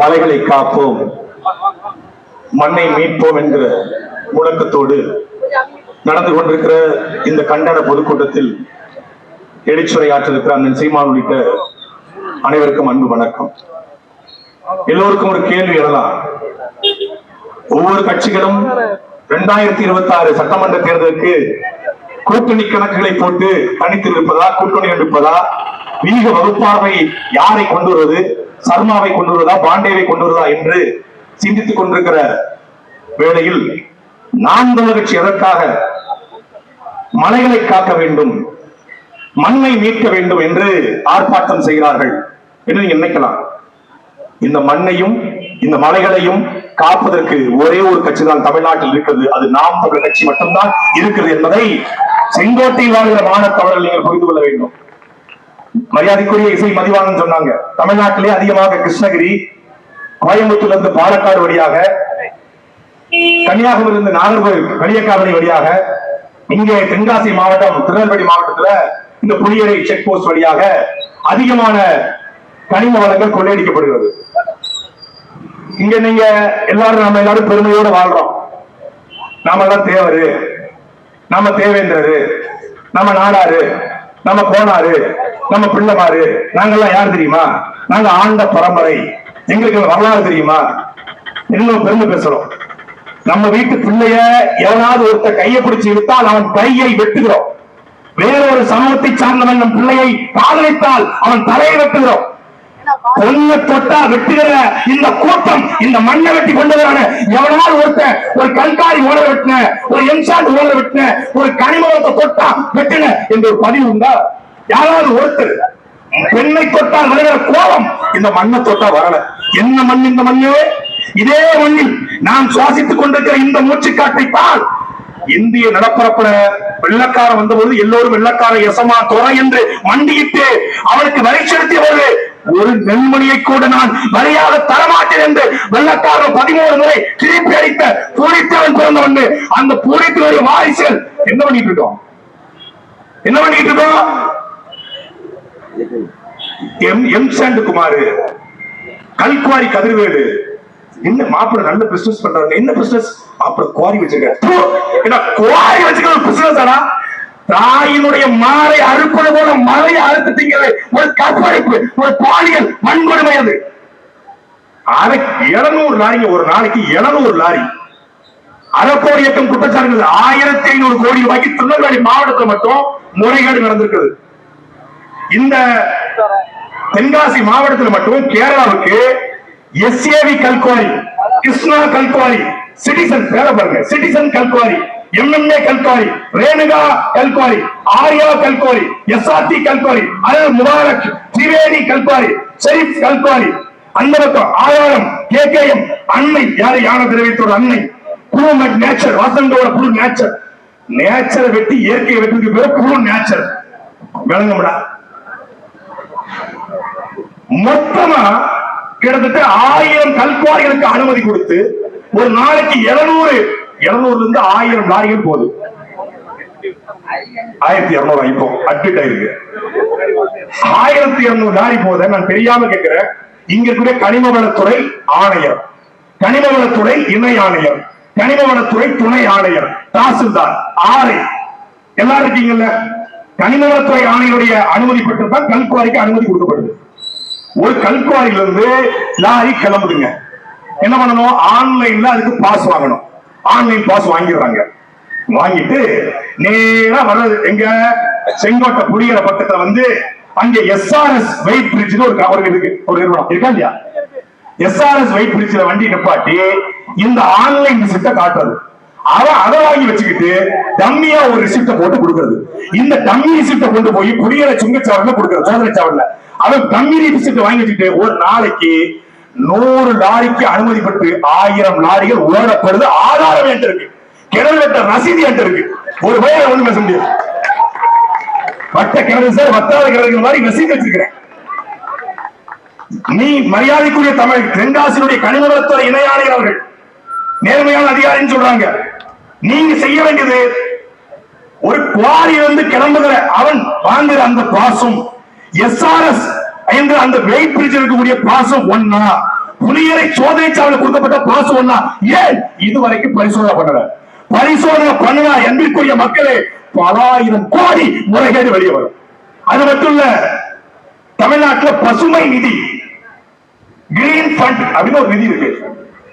மலைகளை காப்போம். மண்ணை மீட்போம் என்கிற முழக்கத்தோடு நடந்து கொண்டிருக்கிற இந்த கண்டன பொதுக்கூட்டத்தில் எழுச்சுரையாற்றிருக்கிற அண்ணன் சீமான் உள்ளிட்ட அனைவருக்கும் அன்பு வணக்கம். எல்லோருக்கும் ஒரு கேள்வி எழலாம் ஒவ்வொரு கட்சிகளும் இரண்டாயிரத்தி இருபத்தி ஆறு சட்டமன்ற தேர்தலுக்கு கூட்டணி கணக்குகளை போட்டு கணித்து இருப்பதா கூட்டணி எடுப்பதா வீக வகுப்பார்வை யாரை கொண்டு வருவது சர்மாவை கொண்டு வருவதா பாண்டேவை கொண்டு வருவதா என்று சிந்தித்துக் கொண்டிருக்கிற வேளையில் நாம் தமிழ் கட்சி எதற்காக மலைகளை காக்க வேண்டும் மண்ணை மீட்க வேண்டும் என்று ஆர்ப்பாட்டம் செய்கிறார்கள் என்று நீங்க நினைக்கலாம். இந்த மண்ணையும் இந்த மலைகளையும் காப்பதற்கு ஒரே ஒரு கட்சி தான் தமிழ்நாட்டில் இருக்கிறது. அது நாம் தமிழர் கட்சி மட்டும்தான் இருக்கிறது என்பதை செங்கோட்டையில் வாழ்கிற மாணவர்கள் நீங்கள் புரிந்து கொள்ள வேண்டும். மரியாதைக்குரிய இசை மதிவானன் சொன்னாங்க. தமிழ்நாட்டிலே அதிகமாக கிருஷ்ணகிரி கோயம்புத்தூர்ல இருந்து பாலக்காடு வழியாக கன்னியாகுமரி இருந்து நாகர்கோவில் களியக்காவிரி வழியாக இங்கே தென்காசி மாவட்டம் திருநெல்வேலி மாவட்டத்துல இந்த புளியரை செக் போஸ்ட் வழியாக அதிகமான கனிம வளங்கள் கொள்ளையடிக்கப்படுகிறது. இங்க நீங்க எல்லாரும் நம்ம எல்லாரும் பெருமையோட வாழ்றோம். நாம எல்லாம் தேவரு. நம்ம தேவேந்திரரு. நம்ம நாடாரு. நம்ம போனாரு நம்ம பிள்ளைமாரு நாங்கெல்லாம் யார் தெரியுமா? நாங்க ஆண்ட பரம்பரை. எங்களுக்கு வரலாறு தெரியுமா? இன்னும் பெருமை பேசுறோம். நம்ம வீட்டு பிள்ளைய எவனாவது ஒருத்த கையை பிடிச்சு விட்டால் அவன் கையை வெட்டுகிறோம். வேறொரு சமூகத்தை சார்ந்தவன் நம் பிள்ளையை காதலித்தால் அவன் தலையை வெட்டுகிறோம். பொண்ணு தொட்டா வெட்டுகிற இந்த கூட்டம் இந்த மண்ணை வெட்டி கொண்டதான எவனால் ஒருத்தன் ஒரு கண்காணி ஓட வெட்டின ஒரு எம்சாண்ட் ஓட வெட்டின ஒரு கனிமரத்தை தொட்டா வெட்டின என்ற ஒரு பதிவு உண்டா? யாராவது ஒருத்தர் பெண்ணை தொட்டால் வருகிற கோபம் இந்த மண்ணை தொட்டா வரல. என்ன மண் இந்த மண்ணு? இதே மண்ணில் நாம் சுவாசித்துக் கொண்டிருக்கிற இந்த மூச்சு தான் இந்திய நடப்பரப்புல வெள்ளக்காரன் வந்தபோது எல்லோரும் வெள்ளக்கார எசமா துறை என்று மண்டியிட்டு அவனுக்கு வரி செலுத்தியவர்கள் ஒரு நெல்மணியை கூட நான் வரியாக தரமாட்டேன் என்று வெள்ளக்காரன் பதிமூணு முறை திருப்பி அடித்த பூரித்தவன் பிறந்தவன். அந்த பூரித்தவருடைய வாரிசுகள் என்ன பண்ணிட்டு இருக்கோம்? என்ன பண்ணிட்டு இருக்கோம்? எம் எம் சாண்ட் குமார் கல்குவாரி கதிர்வேலு. என்ன மாப்பிள்ள நல்ல பிசினஸ் பண்றாங்க என்ன பிசினஸ் மாப்பிள்ள குவாரி வச்சிருக்க குவாரி வச்சுக்க ஒரு பிசினஸ் ஆனா தாயினுடைய மாலை அறுப்பது போல மலையை அறுத்து திங்கிறது ஒரு கற்பழிப்பு ஒரு பாலியல் வன்கொடுமை அது அரை இருநூறு லாரிங்க ஒரு நாளைக்கு இருநூறு லாரி. அறப்போர் இயக்கம் குற்றச்சாட்டுகள் ஆயிரத்தி ஐநூறு கோடி ரூபாய்க்கு திருநெல்வேலி மாவட்டத்தில் மட்டும் முறைகேடு நடந்திருக்கிறது இந்த தென்காசி மாவட்டத்தில் மட்டும் கேரளாவுக்கு எஸ்ஏவி கல்குவாரி கிருஷ்ணா கல்குவாரி சிட்டிசன் பேர பாருங்க சிட்டிசன் கல்குவாரி. எம்எம்ஏ கல்குவாரி ரேணுகா கல்குவாரி ஆர்யா கல்குவாரி எஸ்ஆர்டி கல்குவாரி அல் முபாரக் திரிவேணி கல்குவாரி ஷெரீப் கல்குவாரி அந்த பக்கம் ஆயாரம் எம் அன்னை யாரு யானை திரவியத்தோட அன்னை. புழு நேச்சர் வசந்தோட புழு நேச்சர் நேச்சரை வெட்டி இயற்கையை வெட்டுறதுக்கு பேர் புழு நேச்சர் விளங்கும்டா. மொத்தமா கிட்டத்தட்ட ஆயிரம் கல்குவாரிகளுக்கு அனுமதி கொடுத்து ஒரு நாளைக்கு இருநூறு இருநூறுல இருந்து ஆயிரம் லாரிகள் போகுது. ஆயிரத்தி இருநூறு இப்போ அட்மிட் ஆயிருக்கு. ஆயிரத்தி இருநூறு லாரி போத நான் தெரியாம கேட்கிறேன். இங்க இருக்கிற கனிம வளத்துறை ஆணையர் கனிம வளத்துறை இணை ஆணையர் கனிம வளத்துறை துணை ஆணையர் தாசில்தார் ஆலை எல்லாரும் இருக்கீங்கல்ல? கனிம வளத்துறை ஆணையருடைய அனுமதி பெற்றுதான் கல்குவாரிக்கு அனுமதி கொடுக்கப்படுது. ஒரு கல்குவாரியிலிருந்து லாரி கிளம்புதுங்க. என்ன பண்ணணும்? ஆன்லைன்ல அதுக்கு பாஸ் வாங்கணும். ஆன்லைன் பாஸ் வாங்கிடுறாங்க. வாங்கிட்டு நேரா வர்றது எங்க? செங்கோட்டை புளியற பக்கத்துல வந்து அங்க எஸ்ஆர்எஸ் வெயிட் பிரிட்ஜ் ஒரு க- ஒரு இருக்கு ஒரு நிறுவனம். இருக்கா இல்லையா? எஸ்ஆர்எஸ் வெயிட் பிரிட்ஜ்ல வண்டி நிப்பாட்டி இந்த ஆன்லைன் ரிசிப்ட காட்டுறது. அவன் அதை வாங்கி வச்சுக்கிட்டு டம்மியா ஒரு ரிசிப்ட போட்டு கொடுக்கறது. இந்த டம்மி ரிசிப்ட கொண்டு போய் புளியற சுங்கச்சாவடில கொடுக்கறது. சோதனை சாவடில அவன் டம்மி ரிசிப்ட வாங்கி வச்சுக்கிட்டு ஒரு நாளைக்கு நூறு லாரிக்கு அனுமதி பெற்று ஆயிரம் லாரிகள் ஓடப்படுது ஆதாரம் என்று இருக்கு கிணறு வெட்ட ரசீது என்கிட்ட இருக்கு ஒரு பையன் ஒண்ணு பேச முடியாது. வட்ட கிணறு சார் வட்டாத கிணறு மாதிரி ரசீது வச்சிருக்கிறேன். நீ மரியாதைக்குரிய தமிழ் தென்காசியுடைய கனிமவளத்துறை இணையாளர் அவர்கள் நேர்மையான அதிகாரின்னு சொல்றாங்க. நீங்க செய்ய வேண்டியது ஒரு குவாரியிலிருந்து கிளம்புகிற அவன் வாங்குற அந்த பாசம் எஸ்ஆர்எஸ் என்ற அந்த வெயிட் பிரிட்ஜ் இருக்கக்கூடிய பாசம் ஒன்னா புலியரை சோதனை சாவல கொடுக்கப்பட்ட பாசம் ஒன்னா ஏன்? இதுவரைக்கும் பரிசோதனை பண்ணல. பரிசோதனை பண்ணலாம் என்பதற்குரிய மக்களே பல ஆயிரம் கோடி முறைகேடு வெளியே வரும். அது மட்டும் இல்ல தமிழ்நாட்டுல பசுமை நிதி கிரீன் ஃபண்ட் அப்படின்னு ஒரு நிதி இருக்கு.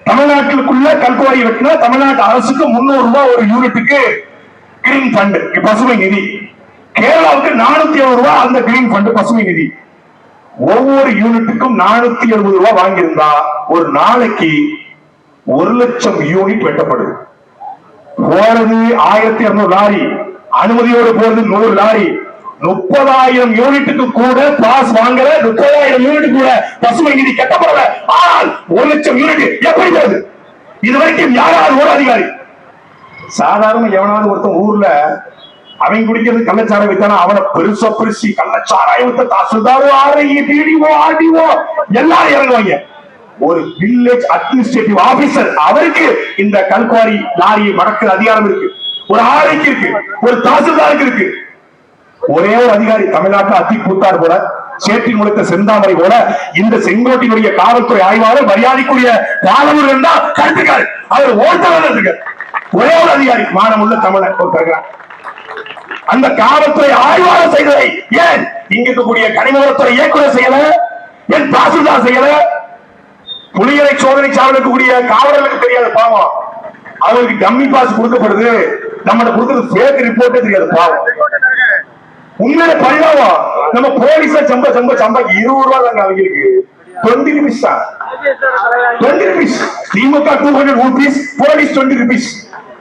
தமிழ்நாட்டுக்குள்ள கல்குவாரி வெட்டினா தமிழ்நாட்டு அரசுக்கு முன்னூறு ரூபாய் ஒரு யூனிட்டுக்கு கிரீன் ஃபண்ட் பசுமை நிதி. கேரளாவுக்கு நானூத்தி எழுபது ரூபாய் அந்த கிரீன் ஃபண்ட் பசுமை நிதி. ஒவ்வொரு யூனிட்டுக்கும் நானூத்தி எழுபது ரூபாய் வாங்கியிருந்தா ஒரு நாளைக்கு ஒரு லட்சம் யூனிட் வெட்டப்படுது. போறது ஆயிரத்தி இருநூறு லாரி அனுமதியோடு போறது நூறு லாரி. முப்பதாயிரம் யூனிட்டுக்கு கூட பாஸ் வாங்கல முப்பதாயிரம் யூனிட் கூட பசுமை நிதி கட்டப்படல. ஆனால் ஒரு லட்சம் யூனிட் எப்படி போகுது? இது வரைக்கும் யாராவது ஒரு அதிகாரி சாதாரண எவனாவது ஒருத்தன் ஊர்ல அவன் குடிக்கிறது கள்ளச்சாரம் வைத்தானா? அவனை பெருசா பெருசி கள்ளச்சாராயம் வித்த தாசில்தார் ஆர்ஐ ஆர்டிஓ எல்லாரும் இறங்குவாங்க. ஒரு வில்லேஜ் அட்மினிஸ்ட்ரேட்டிவ் ஆபீசர் அவருக்கு இந்த கல்குவாரி லாரியை மடக்கிற அதிகாரம் இருக்கு. ஒரு ஆர்ஐக்கு இருக்கு ஒரு தாசில்தாருக்கு இருக்கு. ஒரே ஒரு அதிகாரி தமிழ்நாட்டில் அத்தி கூத்தார் போல சேற்றில் முடித்த செந்தாமரை போல இந்த செங்கோட்டினுடைய காவல்துறை ஆய்வாளர் மரியாதைக்குரிய பாலமூர் இருந்தா கருத்துக்காரு அவர் ஓட்டவர் ஒரே ஒரு அதிகாரி மானமுள்ள தமிழன் ஒருத்தர் அந்த காவல்துறை ஆய்வாளர் செய்ததை ஏன் இங்க இருக்கக்கூடிய கனிமவளத்துறை இயக்குனர் செய்யல? ஏன் தாசில்தார் செய்யல? புலிகளை சோதனை சாவல் இருக்கக்கூடிய காவலர்களுக்கு தெரியாது பாவம். அவருக்கு டம்மி பாஸ் கொடுக்கப்படுது. நம்ம கொடுக்கறது ஃபேக் ரிப்போர்ட்டே தெரியாது பாவம். உண்மையில பரிதாபம் நம்ம போலீஸா சம்ப சம்ப சம்ப இருபது ரூபா தாங்க அவங்களுக்கு டுவெண்ட்டி ருபீஸ் தான். Twenty rupees DMK two hundred rupees police twenty rupees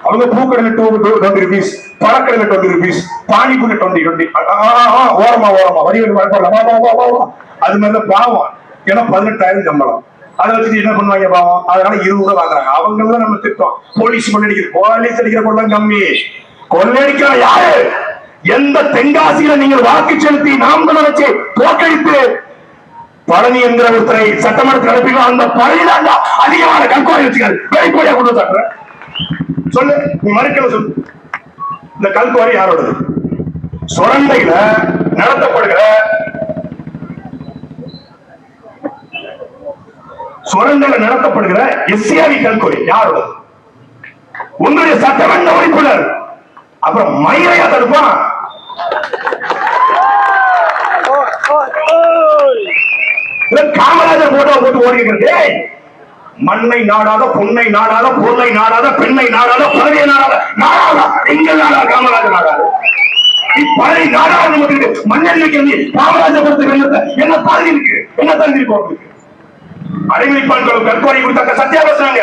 அவங்க பூக்கடையில two twenty rupees பழக்கடையில twenty rupees pani puri twenty twenty ஓரமா ஓரமா வரி அது மாதிரிதான் பாவம். ஏன்னா பதினெட்டாயிரம் சம்பளம். அதை வச்சுட்டு என்ன பண்ணுவாங்க பாவம்? அதனால இருபது ரூபா வாங்குறாங்க. அவங்க தான் நம்ம திட்டம் போலீஸ் கொள்ளடிக்கிற போலீஸ் அடிக்கிற கொள்ளம் கம்மி. கொள்ளடிக்கிற யாரு? எந்த தென்காசியில நீங்கள் வாக்கு செலுத்தி நாம் வச்சு தோற்கடித்து பழனி என்கிற ஒருத்தரை சட்டமன்றத்தில் அனுப்பினோம் அந்த பழனி தாண்டா அதிகமான கல்குவாரி வச்சுக்காரு வெளிப்படையா கொண்டு சாட்டுற சொல்லு நீ மறுக்கல சொல்லு. இந்த கல்குவாரி யாரோடது? சுரண்டையில நடத்தப்படுகிற சுரண்டையில நடத்தப்படுகிற எஸ்சிஆரி கல்குவாரி யாரோடது? உங்களுடைய சட்டமன்ற உறுப்பினர். அப்புறம் மயிரையா தடுப்பான். காமராஜர் போட்டோ போட்டு டேய், மண்ணை நாடாத பொன்னை நாடாத பொருளை நாடாத பெண்ணை நாடாத பதவியை நாடாத நாடாதா எங்க நாடா காமராஜர் நாடாது இப்பழை பழைய மட்டும் மண்ணெண்ணி வைக்கிறது காமராஜபுரத்துக்கு என்ன என்ன தகுதி இருக்கு? என்ன தகுதி இருக்கு உங்களுக்கு அடைமொழிப்பான்களும் கற்கோரி கொடுத்தாக்க சத்தியாவசனாங்க.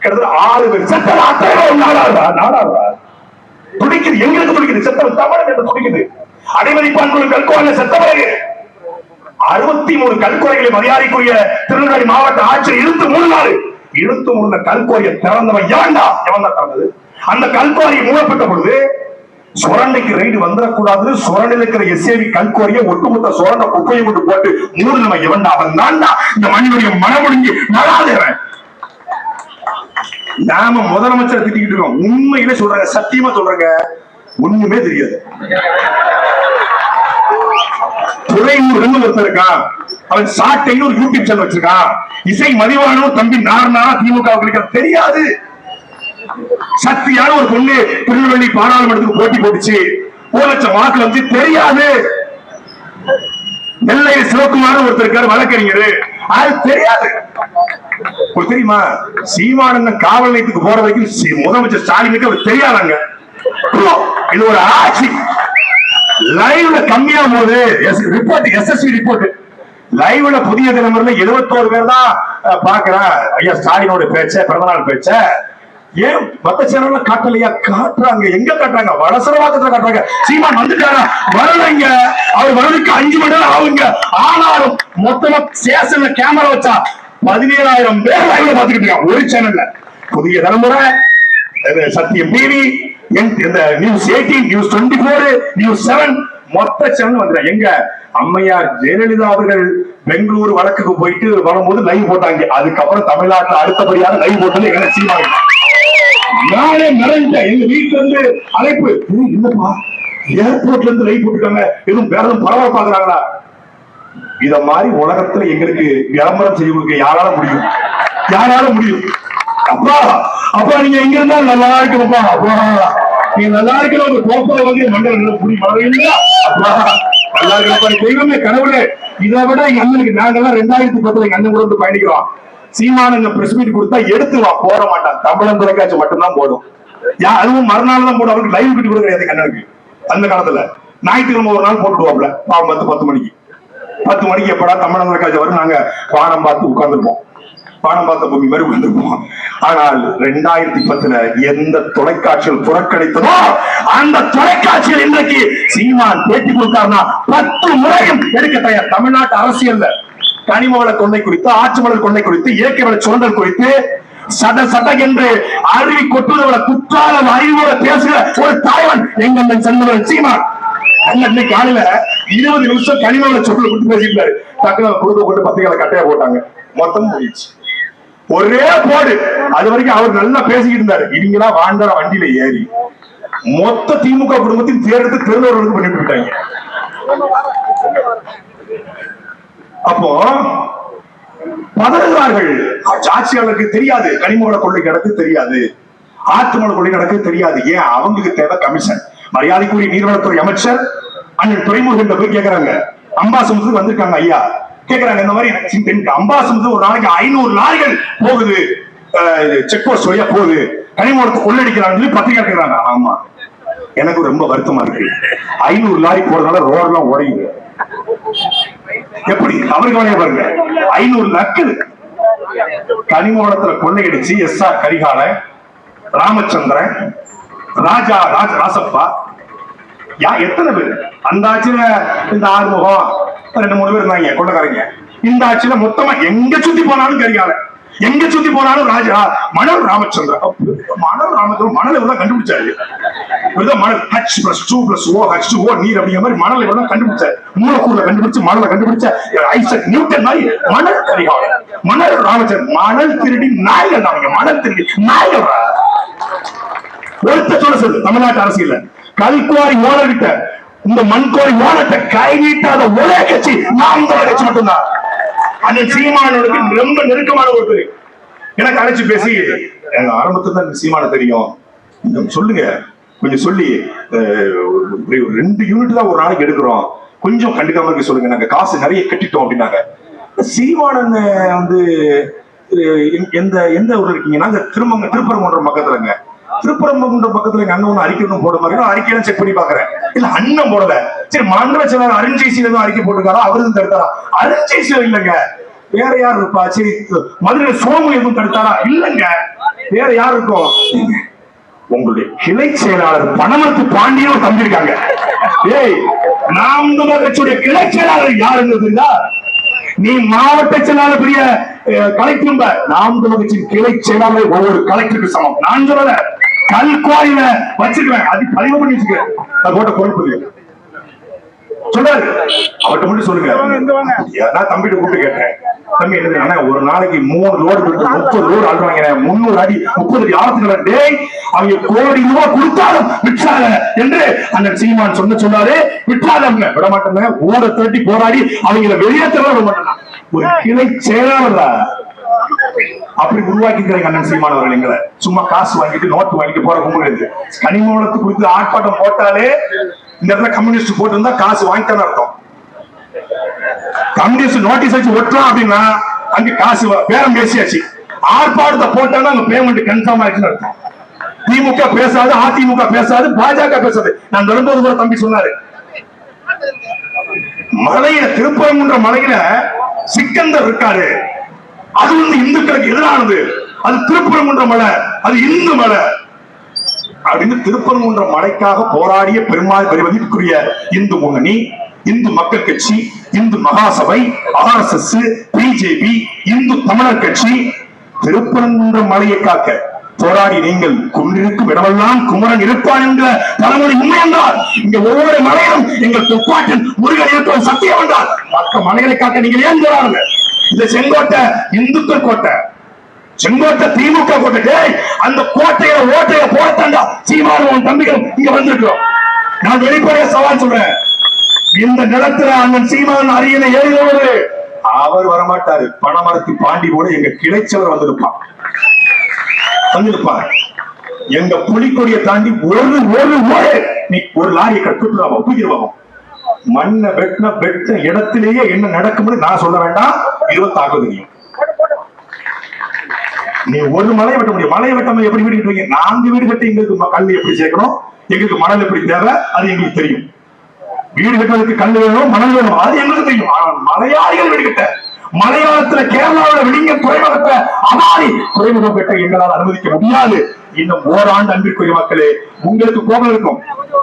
கிட்டத்தட்ட ஆறு பேர். செத்தல் அத்தனை நாடாதா நாடாதா துடிக்குது. எங்களுக்கு துடிக்குது. செத்தல் தமிழ் என்று துடிக்குது. அடைமதிப்பான்களும் கற்கோரில செத்த பிறகு அறுபத்தி மூணு கல்குறைகளை மரியாதைக்குரிய திருநெல்வேலி மாவட்ட ஆட்சியர் இழுத்து மூணு இழுத்து மூணு கல்குறையை திறந்தவன் ஏண்டா எவன் தான் திறந்தது? அந்த கல்குவாரி மூடப்பட்ட பொழுது சுரண்டைக்கு ரைடு வந்துடக்கூடாது. சுரண்டில் இருக்கிற எஸ்ஏவி கல்குவாரியை ஒட்டுமொத்த சுரண்ட குப்பையை கொண்டு போட்டு மூணுனவன் எவன்டா அவன் தான்டா இந்த மண்ணுடைய மனமுடிஞ்சு நடாதேவன். நாம முதலமைச்சரை திட்டிக்கிட்டு இருக்கோம். உண்மையிலே சொல்றாங்க சத்தியமா சொல்றாங்க. ஒண்ணுமே தெரியாது. துறையூர்னு ஒருத்தர் இருக்கான். அவன் சாட்டைன்னு ஒரு யூடியூப் சேனல் வச்சிருக்கான். இசை மதிவானும் தம்பி நார்னா திமுக தெரியாது. சக்தியான ஒரு பொண்ணு திருநெல்வேலி பாராளுமன்றத்துக்கு போட்டி போட்டுச்சு. ஒரு லட்சம் வாக்குல வந்து தெரியாது. நெல்லையில் சிவகுமார் ஒருத்தர் இருக்காரு வழக்கறிஞர். அது தெரியாது. உங்களுக்கு தெரியுமா? சீமானந்தன் காவல் நிலையத்துக்கு போற வரைக்கும் சி- முதலமைச்சர் ஸ்டாலினுக்கு அவர் தெரியாதாங்க. இது ஒரு ஆட்சி. லைவ்ல கம்மியா போகுது. ரிப்போர்ட் எஸ்எஸ்சி ரிப்போர்ட் லைவ்ல புதிய தலைமுறையில எழுபத்தோரு பேர் தான் பாக்குறேன் ஐயா ஸ்டாலினோட பேச்ச பிறந்தநாள் பேச்ச. ஏன் மத்த சேனல்ல காட்டலையா? காட்டுறாங்க. எங்க காட்டுறாங்க? வடசரவாக்கத்துல காட்டுறாங்க. சீமான் வந்துட்டாரா? வரலைங்க அவர் வரதுக்கு அஞ்சு மணி நேரம் ஆகுங்க. ஆனாலும் மொத்தமா சேஷன்ல கேமரா வச்சா பதினேழாயிரம் பேர் லைவ்ல பாத்துக்கிட்டு இருக்காங்க. ஒரு சேனல்ல புதிய தலைமுறை சத்தியம். டிவி இந்த news eighteen news twenty four news seven மொத்த சேனல் வந்துடும் எங்க? அம்மையார் ஜெயலலிதா அவர்கள் பெங்களூர் வழக்குக்கு போயிட்டு வரும்போது லைவ் போட்டாங்க. அதுக்கப்புறம் தமிழ்நாட்டுல அடுத்தபடியாக லைவ் போட்டது எங்க சீமாங்க நானே மறைஞ்சேன் எங்க வீட்டுல இருந்து அழைப்பு. என்னப்பா இல்லப்பா. ஏர்போர்ட்ல இருந்து லைவ் போட்டுருக்காங்க. எதுவும் வேற எதுவும் பரவாயில்ல பாக்குறாங்களா இத மாதிரி உலகத்துல எங்களுக்கு விளம்பரம் செய்ய கொடுக்க யாரால முடியும்? யாரால முடியும்? அப்பா அப்ப நீங்க எங்க இருந்தா நல்லா இருக்கணும்ப்பா அப்பா நீங்க நல்லா இருக்கணும் உங்க கோப்பை வந்து மண்டலம் புடி அப்பா நல்லா இருக்கணும் தெய்வமே கடவுளே இதை விட எங்க அண்ணனுக்கு நாங்கெல்லாம் ரெண்டாயிரத்தி பத்துல எங்க அண்ணன் கூட வந்து பயணிக்கிறோம். சீமானங்க பிரஸ் மீட் கொடுத்தா எடுத்து வா போட மாட்டான். தமிழன் தொலைக்காட்சி மட்டும்தான் போடும். யா அதுவும் மறுநாள் தான் போடும். அவருக்கு லைவ் கிட்ட கூட கிடையாது எங்க அண்ணனுக்கு. அந்த காலத்துல. ஞாயிற்றுக்கிழமை ஒரு நாள் போட்டுடுவாப்ல. பாவம் பத்து பத்து மணிக்கு. பத்து மணிக்கு எப்படா தமிழன் தொலைக்காட்சி வரும்? நாங்க வானம் பார்த்து உட்கார்ந்துருப்போம். பாடம் பார்த்த பூமி மாதிரி விழுந்துருப்போம் ஆனால் ரெண்டாயிரத்தி பத்துல எந்த தொலைக்காட்சிகள் புறக்கணித்ததோ அந்த தொலைக்காட்சியில் இன்றைக்கு சீமான் பேட்டி கொடுத்தாருன்னா பத்து முறையும் எடுக்க தயார். தமிழ்நாட்டு அரசியல்ல கனிமவள கொள்ளை குறித்து ஆற்றுமலர் கொள்ளை குறித்து இயற்கை வள சுரண்டல் குறித்து சட சட என்று அருவி கொட்டுவத குற்றாலம் அறிவோட பேசுகிற ஒரு தாய்வன் எங்கள் செல்வன் சீமான். அண்ணன் இன்னைக்கு காலையில இருபது நிமிஷம் கனிமவள சொல்ல கொடுத்து பேசியிருந்தாரு. டக்குனு கொடுக்க கொண்டு பத்திரிகையில கட்டையா போட்டாங்க. மொத்தம் போயிடுச்சு. ஒரே போடு. அது வரைக்கும் அவர் நல்லா பேசிக்கிட்டு இருந்தாரு. இவங்களா வாழ்ந்தார வண்டியில ஏறி. மொத்த திமுக குடும்பத்தின் தேர்தல் திருநெல்வேலிக்கு பண்ணிட்டு இருக்காங்க. அப்போ பதறுகிறார்கள். ஆட்சியாளருக்கு தெரியாது. கனிமவள கொள்ளை கிடக்கு தெரியாது. ஆத்துமல கொள்ளை கிடக்கு தெரியாது. ஏன்? அவங்களுக்கு தேவை கமிஷன். மரியாதைக்குரிய நீர்வளத்துறை அமைச்சர் அண்ணன் துறைமுருகன் போய் கேக்குறாங்க. அம்பாசமுத்துக்கு வந்திருக்காங்க ஐயா. கேக்குறாங்க இந்த மாதிரி தென் அம்பாசமுத்து ஒரு நாளைக்கு ஐநூறு லாரிகள் போகுது. செக் போஸ்ட் வழியா போகுது. கனிமூலத்தை கொள்ளடிக்கிறாங்கன்னு சொல்லி பத்திரிக்கை கேட்கிறாங்க ஆமா. எனக்கு ரொம்ப வருத்தமா இருக்கு. ஐநூறு லாரி போறதுனால ரோடெல்லாம் உடையுது. எப்படி? அவருக்கு பாருங்க. ஐநூறு நக்கல் கனிமூலத்துல கொள்ளையடிச்சு எஸ் ஆர் கரிகால ராமச்சந்திரன் ராஜா ராஜ ராசப்பா. யா எத்தனை பேர்? அந்த ஆட்சியில இந்த ஆறுமுகம் ரெண்டு மூணு பேர் இருந்தாங்க கொள்ளக்காரங்க. இந்த ஆட்சியில மொத்தமா எங்க சுத்தி போனாலும் கரிகால எங்க சுத்தி போனாலும் ராஜா மணல் ராமச்சந்திரன். மணல் ராமச்சந்திரன் மணல் இவ்வளவு கண்டுபிடிச்சாரு. இவர்தான் மணல் H plus two plus O H two O நீர் அப்படிங்கிற மாதிரி மணல் இவ்வளவு கண்டுபிடிச்சாரு. மூலக்கூறுல கண்டுபிடிச்சு மணலை கண்டுபிடிச்ச ஐசக் நியூட்டன் மாதிரி மணல் கரிகாலன் மணல் ராமச்சந்திரன் மணல் திருடி நாய்கள் தான் மணல் திருடி நாய்கள் ஒருத்த சொல்ல சொல்லு தமிழ்நாட்டு அரசியல் கல்குவாரி விட்ட இந்த மண்கோரி ஓனத்தை கை நீட்டாத ஒரே கட்சி நாம் தமிழர் கட்சி மட்டும்தான். அந்த சீமானோட ரொம்ப நெருக்கமான ஒரு எனக்கு அழைச்சு பேசி எனக்கு ஆரம்பத்துல தான் சீமான தெரியும். கொஞ்சம் சொல்லுங்க. கொஞ்சம் சொல்லி ஒரு ரெண்டு யூனிட் தான் ஒரு நாளைக்கு எடுக்கிறோம். கொஞ்சம் கண்டுக்காம இருக்க சொல்லுங்க. நாங்க காசு நிறைய கட்டிட்டோம் அப்படின்னாங்க. சீமானன் வந்து எந்த- எந்த எந்த ஊர்ல இருக்கீங்க நாங்க திருமங்க திருப்பரங்குன்றம் பக்கத்துலங்க. திருப்பரங்குன்றம் பக்கத்துல எங்க அண்ணன் ஒண்ணு அறிக்கை ஒண்ணு போட மாதிரி அறிக்கையெல்லாம் செக் பண்ணி பாக்குறேன் இல்ல அண்ணன் போடல. சரி மன்ற செயலாளர் அருண்ஜெய்சியில தான் அறிக்கை போட்டுருக்காரா? அவரு தடுத்தாரா? அருண்ஜெய்சியில இல்லைங்க. வேற யார் இருப்பா? சரி மதுரை சோமு எதுவும் தடுத்தாரா? இல்லைங்க. வேற யார் இருக்கும்? உங்களுடைய கிளை செயலாளர் பணமத்து பாண்டியன் தந்திருக்காங்க ஏய் நாம் கட்சியுடைய கிளை செயலாளர் யாருங்கிறது நீ மாவட்ட செயலாளர் பெரிய அஹ், கலெக்டர் நாம் கட்சியின் கிளை செயலாளர் ஒவ்வொரு கலெக்டருக்கு சமம். நான் சொல்லல. கல்குவாரியில வச்சிருக்கேன் அது பதிவு பண்ணி வச்சுக்கிறேன் அது போட்ட பொறுப்பு சொல்றாரு. அவர்கிட்ட மட்டும் சொல்லுங்க. நான் தம்பிட்ட கூப்பிட்டு கேட்டேன். தம்பி என்ன அண்ணா ஒரு நாளைக்கு மூணு லோடு கொடுத்து முப்பது லோடு ஆடுவாங்க முன்னூறு அடி முப்பது அடி ஆழத்துக்கு டேய் அவங்க கோடி ரூபாய் கொடுத்தாலும் விட்டாத என்று அந்த சீமான் சொன்ன சொன்னாரு விட்டாதவங்க விட மாட்டாங்க ஊட திரட்டி போராடி அவங்கள வெளியேற்ற விட மாட்டாங்க ஒரு கிளை செயலாளரா? அப்படி உருவாக்கிக்கிறாங்க அண்ணன் சீமானவர்கள் எங்களை. சும்மா காசு வாங்கிட்டு நோட்டு வாங்கிட்டு போற கும்பிடுது கனிமூலத்து குறித்து ஆர்ப்பாட்டம் போட்டாலே இந்த இடத்துல கம்யூனிஸ்ட் போட்டிருந்தா காசு வாங்கிட்டான்னு அர்த்தம். கம்யூனிஸ்ட் நோட்டீஸ் வச்சு ஒட்டுறோம் அப்படின்னா அங்க காசு பேரம் பேசியாச்சு. ஆர்ப்பாட்டத்தை போட்டாலும் அங்க பேமெண்ட் கன்ஃபார்ம் ஆயிடுச்சுன்னு அர்த்தம். திமுக பேசாது அதிமுக பேசாது பாஜக பேசாது. நான் நடந்தது கூட தம்பி சொன்னாரு. மலையில திருப்பரங்குன்ற மலையில சிக்கந்தர் இருக்காரு. அது வந்து இந்துக்களுக்கு எதிரானது. அது திருப்பரங்குன்ற மலை. அது இந்து மலை. அப்படின்னு திருப்பரங்குன்ற மலைக்காக போராடிய பெருமாள் பெருமதிப்புக்குரிய இந்து முன்னணி இந்து மக்கள் கட்சி இந்து மகாசபை ஆர்எஸ்எஸ் பிஜேபி இந்து தமிழர் கட்சி திருப்பரங்குன்ற மலையை காக்க போராடி நீங்கள் கொண்டிருக்கும் இடமெல்லாம் குமரன் இருப்பான் என்ற பழமொழி உண்மை என்றால் இங்க ஒவ்வொரு மலையிலும் எங்கள் துப்பாட்டன் முருகன் இருப்பது சத்தியம் என்றால் மற்ற மலைகளை காக்க நீங்கள் ஏன் போராடுங்க இந்த செங்கோட்டை இந்துக்கள் கோட்டை. செங்கோட்டை திமுக கோட்டை. டேய் அந்த கோட்டையில ஓட்டையில போடத்தாண்டா சீமானும் உன் இங்க வந்திருக்கிறோம். நான் வெளிப்படைய சவால் சொல்றேன். இந்த நிலத்துல அண்ணன் சீமான் அரியணை எழுதவரு அவர் வரமாட்டாரு. பணமரத்து பாண்டி கூட எங்க கிடைச்சவர் வந்திருப்பான். வந்திருப்பார். எங்க புலிக்கொடியை தாண்டி ஒரு ஒரு ஒரு நீ ஒரு லாரியை கட்டுறாவோ தூக்கிடுவாங்க மண்ணை வெட்டின வெட்ட இடத்திலேயே என்ன நடக்கும்னு நான் சொல்ல வேண்டாம். இருபத்தாறு தெரியும். நீ ஒரு மலையை வெட்ட முடியும். மலையை வெட்டாம எப்படி வீடு கட்டுவீங்க? நான்கு வீடு கட்டி எங்களுக்கு கல் எப்படி சேர்க்கணும்? எங்களுக்கு மணல் எப்படி தேவை? அது எங்களுக்கு தெரியும். வீடு கட்டுறதுக்கு கல் வேணும் மணல் வேணும். அது எங்களுக்கு தெரியும். ஆனால் மலையாளிகள் வீடு கட்ட மலையாளத்துல கேரளாவில் விடிங்க துறைமுகத்தை அதாரி துறைமுகம் கட்ட எங்களால் அனுமதிக்க முடியாது. இன்னும் ஓராண்டு அன்பிற்குரிய மக்களே உங்களுக்கு கோபம் இருக்கும்.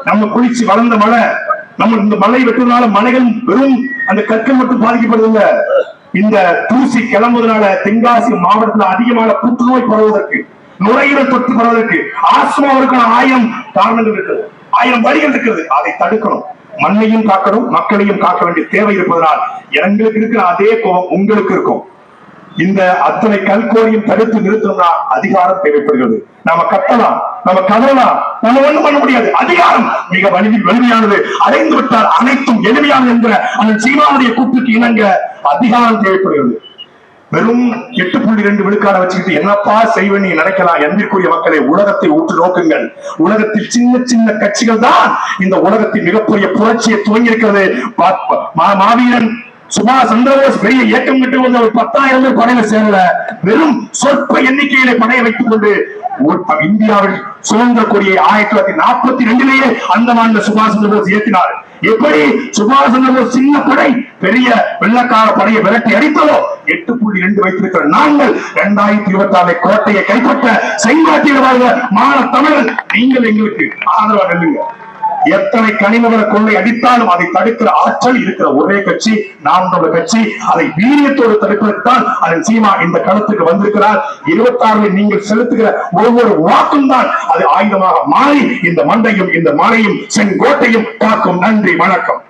நம்ம குளிச்சு வளர்ந்த மலை நம்ம இந்த மலை வெட்டுறதுனால மலைகள் வெறும் அந்த கற்கள் மட்டும் பாதிக்கப்படுதில்ல. இந்த தூசி கிளம்புவதனால தென்காசி மாவட்டத்தில் அதிகமான புற்றுநோய் பரவுவதற்கு நுரையீரல் தொற்று பரவுவதற்கு ஆஸ்மாவிற்கான ஆயிரம் காரணங்கள் இருக்கிறது. ஆயிரம் வழிகள் இருக்கிறது. அதை தடுக்கணும். மண்ணையும் காக்கணும் மக்களையும் காக்க வேண்டிய தேவை இருப்பதனால் எங்களுக்கு இருக்கிற அதே கோபம் உங்களுக்கு இருக்கும். இந்த அத்தனை கல்கோரியும் தடுத்து நிறுத்தணும்னா அதிகாரம் தேவைப்படுகிறது. நாம கத்தலாம் நம்ம கதறலாம் நம்ம ஒண்ணும் பண்ண முடியாது. அதிகாரம் மிக வலிவில் வலிமையானது. அடைந்து விட்டால் அனைத்தும் எளிமையானது என்கிற அந்த சீமாவுடைய கூட்டுக்கு இணங்க அதிகாரம் தேவைப்படுகிறது. வெறும் எட்டு புள்ளி ரெண்டு விழுக்காட வச்சுக்கிட்டு என்னப்பா செய்வ நீ நினைக்கலாம். அன்பிற்குரிய மக்களை உலகத்தை ஊற்று நோக்குங்கள். உலகத்தில் சின்ன சின்ன கட்சிகள் தான் இந்த உலகத்தில் மிகப்பெரிய புரட்சியை துவங்கி இருக்கிறது மாவீரன் சுபாஷ் சந்திரபோஸ் பெரிய இயக்கம் கட்டுவது ஒரு பத்தாயிரம் பேர் படையில சேரல. வெறும் சொற்ப எண்ணிக்கையில படையை வைத்துக் கொண்டு இந்தியாவில் சுதந்திர கொடியை ஆயிரத்தி தொள்ளாயிரத்தி நாற்பத்தி ரெண்டிலேயே அந்த மாநில சுபாஷ் சந்திரபோஸ் இயக்கினார். எப்படி சுபாஷ் சந்திரபோஸ் சின்ன படை பெரிய வெள்ளக்கார படையை விரட்டி அடித்ததோ? எட்டு புள்ளி ரெண்டு வைத்திருக்கிற நாங்கள் இரண்டாயிரத்தி இருபத்தி ஆறு கோட்டையை கைப்பற்ற செய்வாட்டியவாக மாநில தமிழர் நீங்கள் எங்களுக்கு ஆதரவாக நெல்லுங்க எத்தனை கனிமவர கொள்ளை அடித்தாலும் அதை தடுக்கிற ஆற்றல் இருக்கிற ஒரே கட்சி நாம் தமிழர் கட்சி. அதை வீரியத்தோடு தடுப்பதற்குத்தான் அதன் சீமா இந்த களத்துக்கு வந்திருக்கிறார். இருபத்தாறு நீங்கள் செலுத்துகிற ஒவ்வொரு வாக்கும் தான் அது ஆயுதமாக மாறி இந்த மண்டையும் இந்த மலையும் செங்கோட்டையும் காக்கும். நன்றி வணக்கம்.